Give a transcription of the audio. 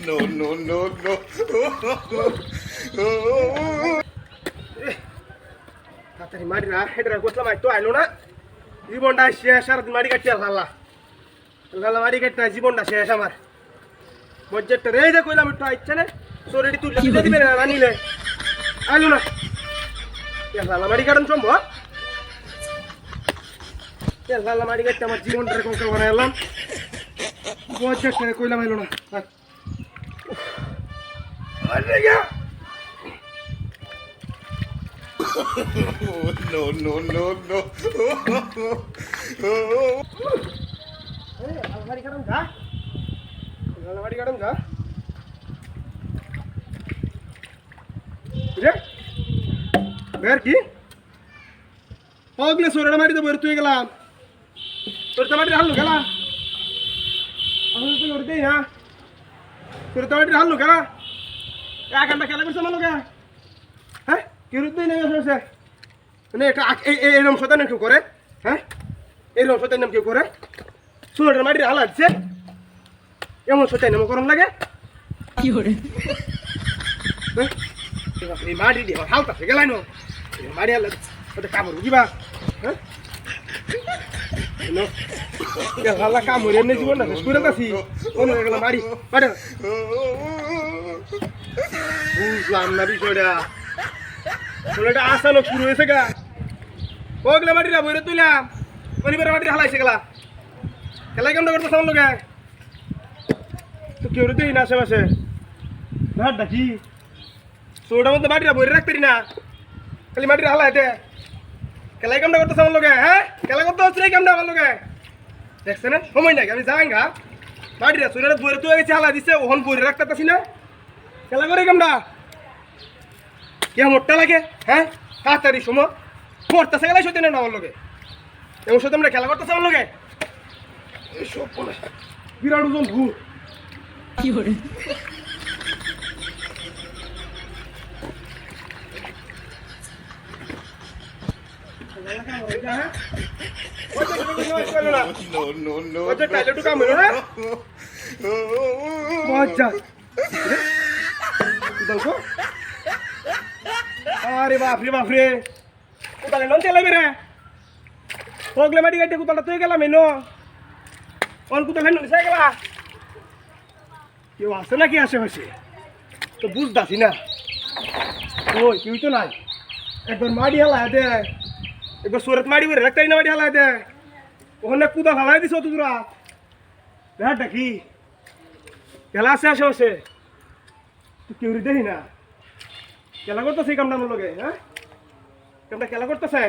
no, no, no, no. তাড়াতাড়ি মারি না হেডরা গোসলাম একটু আইলো না জীবনটা শেষ আর মারি কাটিয়া লাল্লা লাল্লা মারি কাটি না জীবনটা শেষ আমার বজ্জারটা রে যা কইলাম একটু আইচ্ছে না শরীরটি তুললে দিবে না নিলে আইলো না লাল্লা মারি কাটান সম্ভব ಎಲ್ಲ ಮಾಡಿ ಗಟ್ಟಿ আমার জীবন রেকর্ড করে এলাম বজ্জা করে কইলাম হলো না আরে গা no no no no আরে আলমারি কাটম যা। আলমারি কাটম যা। বুঝে বের কি? পাগলে সোরাড়া মারি তো বের তুই গেলাম। ಮಾಡಿದ್ರೆ ಹಲ್ಲು ಗಲ ಹೊಡ್ತೀಯ ಸುರಿತ ಮಾಡಿದ್ರೆ ಹಲ್ಲು ಗಲ ಯಾಕಂತ ಕೆಲ ಬಿಡ್ಸ ಮಲ್ಲುಗ হ্যাঁ কিরুদ্দিন নেই আসে মানে এটা আক- এই এই- এরকম শতান কেউ করে হ্যাঁ এরকম শতান নাম কেউ করে সুরের মাটির হালা দিচ্ছে এমন শতান নাম গরম লাগে হ্যাঁ? এই মাটি দিয়ে হালকা থেকে গেলাই নো এই মাটি হালা ওটা কামড় বুঝিবা হ্যাঁ নো। হালা কামড় এমনি জীবন না করে কাছি মনে হয়ে গেল না শুরু হয়েছে গা। ওগুলা মাটিরা বইরে তুইলাম। পরিবারের মাটিরা হালাইছে গেলা। খেলা কেমন করতে সামন লোকে? তো কেউ দেই না আশেপাশে। ভাত ডাকি তোটার মধ্যে মাটিরা বইরে রাখতে না। খালি মাটিরা হালাইতে খেলা কেমন করতে সামন লোকে হ্যাঁ? খেলা করতে হচ্ছে কেমন আমার লোকে দেখছে না? সময় নাই আমি যাই গা। মাটিরা চুরের বইরে তুই গেছে হালা দিছে ওহন বইরে রাখতে পারছি না। খেলা করে কেমন কে মোটটা লাগে হ্যাঁ? তাড়াতাড়ি সময়। করতেছে গেলে সত্যি না আমার লোকে এবং সত্যি আমরা খেলা করতেছে আমার লোকে বলে। বিরাট ওজন ভূত no, no, no. ওই যে টাইলেটু কাম হলো না মজা দেখো আরে বাপ রে বাপ রে কোথায় নন চালাই মাটি গাড়ি কোথাটা তুই গেলাম এনো অন কোথায় ফেন নিছে গেলা কেউ আছে নাকি আশেপাশে তো বুঝতাছি না ওই কেউ তো নাই একবার মাটি হালা দে একবার সুরত মারি বেরে রাখতাই না মারি হালাই দে। ওখানে কুদা হালাই দিছ তো তোরা দেখা দেখি। খেলা আছে আশেপাশে? তুই কেউ দেখি না। খেলা করতেছে এই কামটা আমার লগে হ্যাঁ? কামটা খেলা করতেছে?